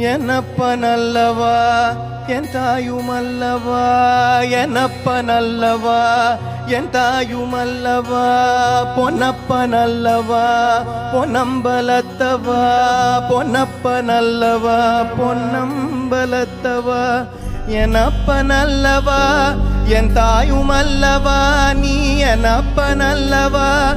என்னப்ப நல்லவா? என் தாயும் அல்லவா? என்னப்ப நல்லவா? என் தாயும் அல்லவா? பொன்னப்ப நல்லவா? பொன்னம்பலத்தவா? பொன்னப்ப நல்லவா? பொன்னம்பலத்தவா? எனப்ப நல்லவா? என் தாயும் அல்லவா? நீ எனப்ப நல்லவா?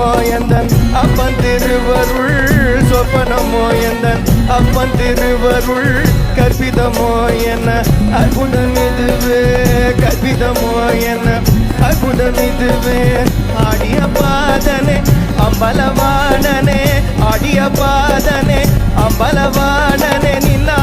எந்தன் அப்பன் திருவருள் சொப்பனமோ எந்தன் அப்பன் திருவருள் கற்பிதமோ என்ன அற்புதம் இதுவே கற்பிதமோ என்ன அற்புதம் இதுவே ஆடிய பாதனே அம்பலவாணனே ஆடிய பாதனே அம்பலவாணனே நின்னா